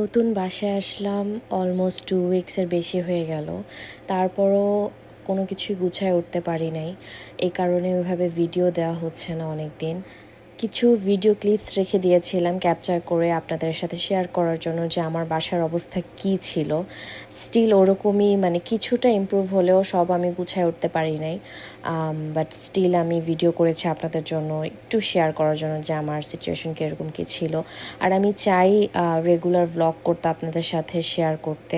নতুন বাসায় আসলাম almost two উইক্সের বেশি হয়ে গেল। তারপরও কোনো কিছুই গুছায় উঠতে পারি নাই। এই কারণে ওইভাবে ভিডিও দেওয়া হচ্ছে না অনেক দিন কিছু ভিডিও ক্লিপস রেখে দিয়েছিলাম ক্যাপচার করে আপনাদের সাথে শেয়ার করার জন্য যে আমার বাসার অবস্থা কি ছিল। স্টিল ওরকমই মানে কিছুটা ইমপ্রুভ হলেও সব আমি গুছায় উঠতে পারি নাই। বাট স্টিল আমি ভিডিও করেছি আপনাদের জন্য একটু শেয়ার করার জন্য যে আমার সিচুয়েশন কীরকম কী ছিল। আর আমি চাই রেগুলার ভ্লগ করতে আপনাদের সাথে শেয়ার করতে।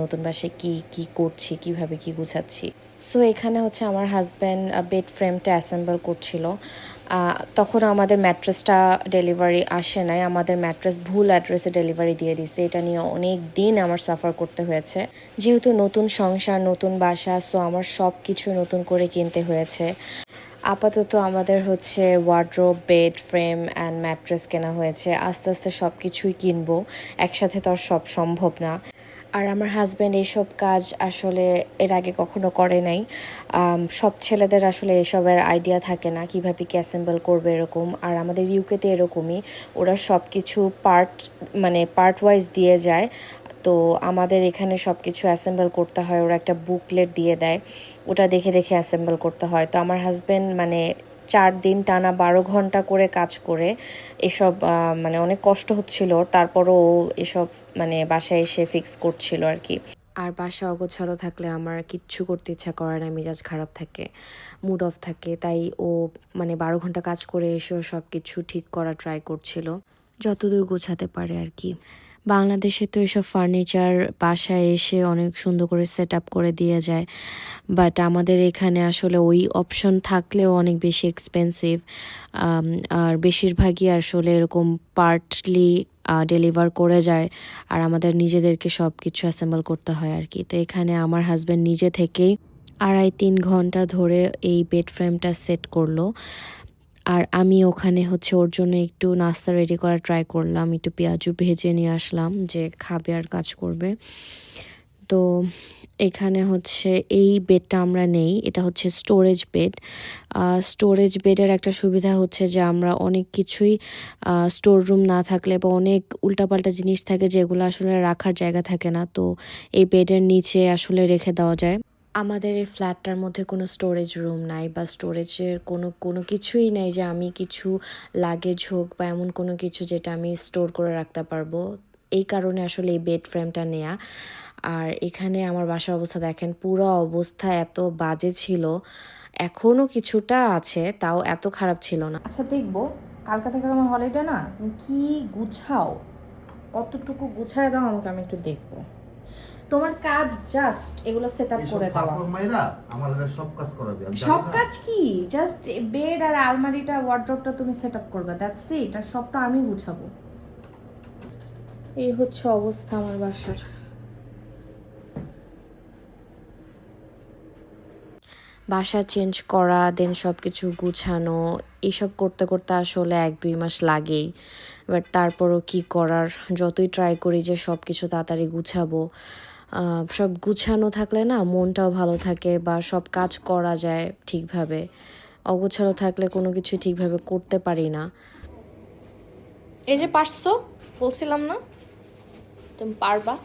নতুন বাসে কি কি করছি, কীভাবে কি গুছাচ্ছি। সো এখানে হচ্ছে আমার হাজব্যান্ড বেড ফ্রেমটা অ্যাসেম্বল করছিল। তখন আমাদের ম্যাট্রেসটা ডেলিভারি আসে নাই। আমাদের ম্যাট্রেস ভুল অ্যাড্রেসে ডেলিভারি দিয়ে দিছে। এটা নিয়ে অনেক দিন আমার সাফার করতে হয়েছে। যেহেতু নতুন সংসার, নতুন বাসা সো আমার সব কিছু নতুন করে কিনতে হয়েছে। আপাতত আমাদের হচ্ছে wardrobe bed frame and mattress কেনা হয়েছে। আস্তে আস্তে সব কিছুই কিনবো। একসাথে তো আর সব সম্ভব না। আর আমার হাজব্যান্ড এইসব কাজ আসলে এর আগে কখনো করে নাই। সব ছেলেদের আসলে এসবের আইডিয়া থাকে না, কীভাবে কি অ্যাসেম্বল করবে এরকম। আর আমাদের ইউকেতে এরকমই, ওরা সব কিছু পার্ট মানে পার্ট ওয়াইজ দিয়ে যায়। তো আমাদের এখানে সব কিছু অ্যাসেম্বল করতে হয়, ওরা একটা বুকলেট দিয়ে দেয়। ওটা দেখে দেখে অ্যাসেম্বল করতে হয়। তো আমার হাজব্যান্ড মানে চার দিন টানা বারো ঘণ্টা করে কাজ করে এসব মানে অনেক কষ্ট হচ্ছিল। তারপরও এসব মানে বাসায় এসে ফিক্স করছিল আর কি। আর বাসা অগোছালো থাকলে আমার কিচ্ছু করতে ইচ্ছা করে না, মেজাজ খারাপ থাকে মুড অফ থাকে। তাই ও মানে বারো ঘণ্টা কাজ করে এসেও সব কিছু ঠিক করা ট্রাই করছিল। যতদূর গোছাতে পারে আর কি। বাংলাদেশে তো এসব ফার্নিচার বাসায় এসে অনেক সুন্দর করে সেট আপ করে দিয়ে যায়। বাট আমাদের এখানে আসলে ওই অপশন থাকলেও অনেক বেশি এক্সপেন্সিভ। আর বেশিরভাগই আসলে এরকম পার্টলি ডেলিভার করে যায়। আর আমাদের নিজেদেরকে সব কিছু অ্যাসেম্বল করতে হয় আর কি। তো এখানে আমার হাজব্যান্ড নিজে থেকেই আড়াই তিন ঘণ্টা ধরে এই বেড ফ্রেমটা সেট করল। আর আমি ওখানে হচ্ছে ওর জন্য একটু নাস্তা রেডি করা ট্রাই করলাম, একটু পেঁয়াজু ভেজে নিয়ে আসলাম যে খাবে আর কাজ করবে। তো এখানে হচ্ছে এই বেডটা আমরা নেই, এটা হচ্ছে স্টোরেজ বেড স্টোরেজ বেডের একটা সুবিধা হচ্ছে যে আমরা অনেক কিছুই স্টোর রুম না থাকলে বা অনেক উল্টাপাল্টা জিনিস থাকে যেগুলো আসলে রাখার জায়গা থাকে না। তো এই বেডের নিচে আসলে রেখে দেওয়া যায়। আমাদের এই ফ্ল্যাটটার মধ্যে কোনো স্টোরেজ রুম নাই বা স্টোরেজের কোনো কোনো কিছুই নাই যে আমি কিছু লাগেজ হোক বা এমন কোনো কিছু যেটা আমি স্টোর করে রাখতে পারব। এই কারণে আসলে এই বেড ফ্রেমটা নেয়া। আর এখানে আমার বাসার অবস্থা দেখেন, পুরো অবস্থা এত বাজে ছিল। এখনও কিছুটা আছে, তাও এত খারাপ ছিল না। আচ্ছা দেখব। কালকা থেকে আমার হলিডে না? তুমি কি গুছাও? কতটুকু গুছায় দাও আমাকে, আমি একটু দেখব। তোমার কাজ জাস্ট এগুলো সেট আপ করে ফাপড় মাইরা আমার হাতে সব কাজ করাবে সব কাজ কি? জাস্ট বেড আর আলমারিটা ওয়ার্ড্রপটা তুমি সেট আপ করবে দ্যাটস ইট আর সব তো আমি গুছাবো। এই হচ্ছে অবস্থা আমার বাসার। বাসা চেঞ্জ করা দেন সব কিছু গুছানো এইসব করতে করতে আসলে এক দুই মাস লাগেই। বাট তারপরও কি করার? যতই ট্রাই করি যে সব কিছু তাড়াতাড়ি গুছাবো সব গুছানো থাকলে না মনটাও ভালো থাকে বা সব কাজ করা যায় ঠিকভাবে। অগোছালো থাকলে কোনো কিছু ঠিকভাবে করতে পারি না। এই যে পারছ? বলছিলাম না? তুমি পারবা।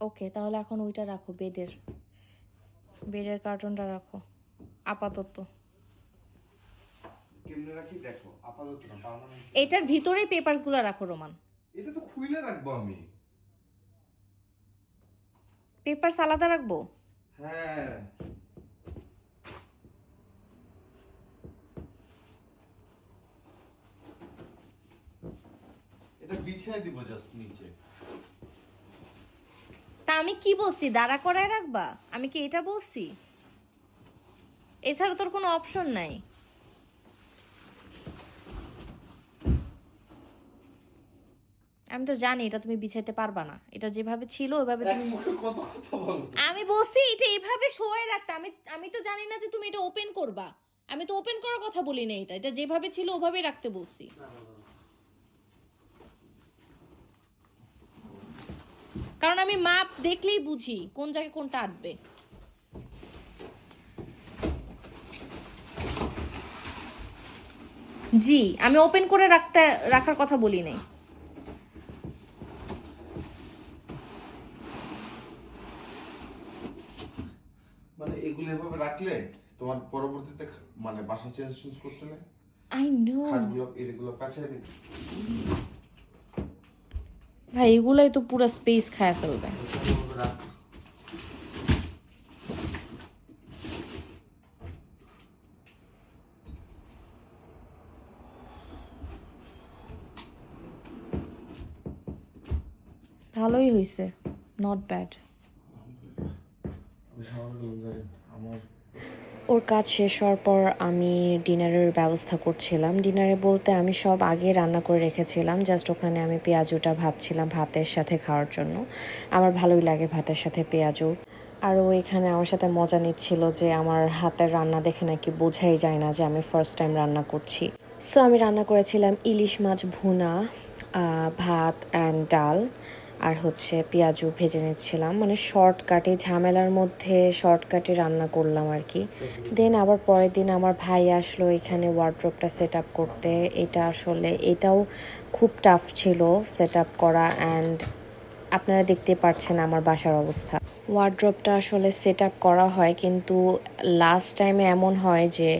ওকে তাহলে এখন ওইটা রাখো বেডের। বেডের কার্টুনটা রাখো। আপাতত। কেমনে রাখি দেখো আপাতত না পার্মানেন্ট এটার ভিতরেই পেপারসগুলো রাখো রোমান। এটা তো খুইলে রাখব আমি। পেপারস আলাদা রাখব? হ্যাঁ। এটা বিছায় দিব জাস্ট নিচে। তা আমি কি বলছি? দাঁড়া করায় রাখবা? আমি কি এটা বলছি? এছাড়া তোর কোনো অপশন নাই। আমি তো জানি এটা তুমি বিছাইতে পারবা না। এটা যেভাবে ছিল ওইভাবে তুমি কত কথা বলো আমি বলছি এটা এইভাবে শোয়ে রাখতে। আমি আমি তো জানি না যে তুমি এটা ওপেন করবা। আমি তো ওপেন করার কথা বলি না এটা। এটা যেভাবে ছিল ওভাবেই রাখতে বলছি। কারণ আমি মাপ দেখলেই বুঝি কোন জায়গায় কোনটা আটবে। জি আমি ওপেন করে রাখতে রাখার কথা বলি নাই মানে এগুলো এভাবে রাখলে তোমার পরবর্তীতে মানে বাসা চেঞ্জ চেঞ্জ করতে নেই? আই নো খাটগুলো এগুলো পেঁচায় নিতে ভাই এগুলাই তো পুরো স্পেস খায় ফেলবে। ভালোই হয়েছে নট ব্যাড আমি সামনে গেলাম জানি আমার ওর কাজ শেষ হওয়ার পর আমি ডিনারের ব্যবস্থা করছিলাম। ডিনারে বলতে আমি সব আগে রান্না করে রেখেছিলাম। জাস্ট ওখানে আমি পেঁয়াজুটা ভাবছিলাম ভাতের সাথে খাওয়ার জন্য। আমার ভালোই লাগে ভাতের সাথে পেঁয়াজু। আর ও এখানে আমার সাথে মজা নিচ্ছিল যে আমার হাতের রান্না দেখে নাকি বোঝাই যায় না যে আমি ফার্স্ট টাইম রান্না করছি। সো আমি রান্না করেছিলাম ইলিশ মাছ ভুনা ভাত অ্যান্ড ডাল। আর হচ্ছে পেঁয়াজু ভেজে নিচ্ছিলাম। মানে শর্টকাটে, ঝামেলার মধ্যে শর্টকাটে রান্না করলাম আর কি। দেন আবার পরের দিন আমার ভাই আসলো এখানে ওয়ার্ড্রোপটা সেট আপ করতে। এটা আসলে, এটাও খুব টাফ ছিল সেট আপ করা অ্যান্ড আপনারা দেখতে পাচ্ছেন আমার বাসার অবস্থা। ওয়ার্ড্রপটা আসলে সেট আপ করা হয়, কিন্তু লাস্ট টাইমে এমন হয় যে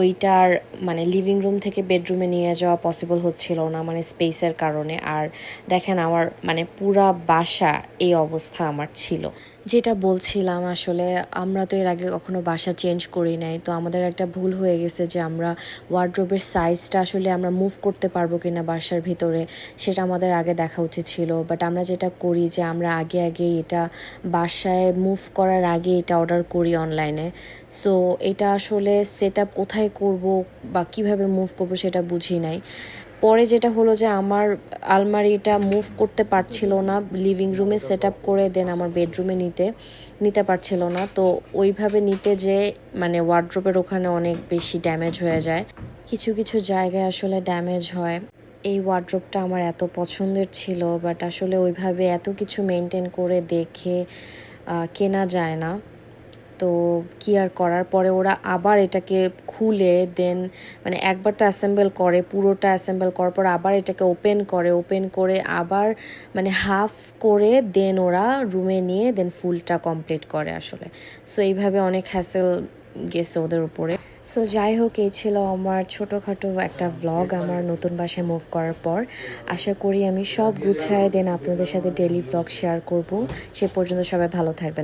ওইটার মানে লিভিং রুম থেকে বেডরুমে নিয়ে যাওয়া পসিবল হচ্ছিল না মানে স্পেসের কারণে। আর দেখেন, আমার মানে পুরা বাসা এই অবস্থা আমার ছিল। যেটা বলছিলাম আসলে, আমরা তো এর আগে কখনো বাসা চেঞ্জ করি নাই। তো আমাদের একটা ভুল হয়ে গেছে যে আমরা ওয়ার্ড্রোবের সাইজটা আসলে আমরা মুভ করতে পারব কিনা বাসার ভিতরে, সেটা আমাদের আগে দেখা উচিত ছিল। বাট আমরা যেটা করি যে আমরা আগে আগে এটা বাসায় মুভ করার আগে এটা অর্ডার করি অনলাইনে সো এটা আসলে সেট কোথায় করব বা কীভাবে মুভ করব সেটা বুঝি নাই। পরে যেটা হলো যে আমার আলমারিটা মুভ করতে পারছিল না লিভিং রুমে সেট আপ করে দেন আমার বেডরুমে নিতে নিতে পারছিল না। তো ওইভাবে নিতে যে মানে ওয়ার্ড্রোপের ওখানে অনেক বেশি ড্যামেজ হয়ে যায়। কিছু কিছু জায়গায় আসলে ড্যামেজ হয়। এই ওয়ার্ড্রোপটা আমার এত পছন্দের ছিল বাট আসলে ওইভাবে এত কিছু মেনটেন করে দেখে কেনা যায় না। তো কি আর করার? পরে ওরা আবার এটাকে খুলে দেন মানে একবার তো অ্যাসেম্বল করে, পুরোটা অ্যাসেম্বল করার পর আবার এটাকে ওপেন করে ওপেন করে আবার মানে হাফ করে দেন ওরা রুমে নিয়ে দেন ফুলটা কমপ্লিট করে আসলে। সো এইভাবে অনেক হ্যাসেল গেছে ওদের উপরে। সো যাই হোক, এই ছিল আমার ছোটোখাটো একটা ভ্লগ আমার নতুন বাসায় মুভ করার পর। আশা করি আমি সব গুছায় দেন আপনাদের সাথে ডেলি ভ্লগ শেয়ার করব। সে পর্যন্ত সবাই ভালো থাকবেন।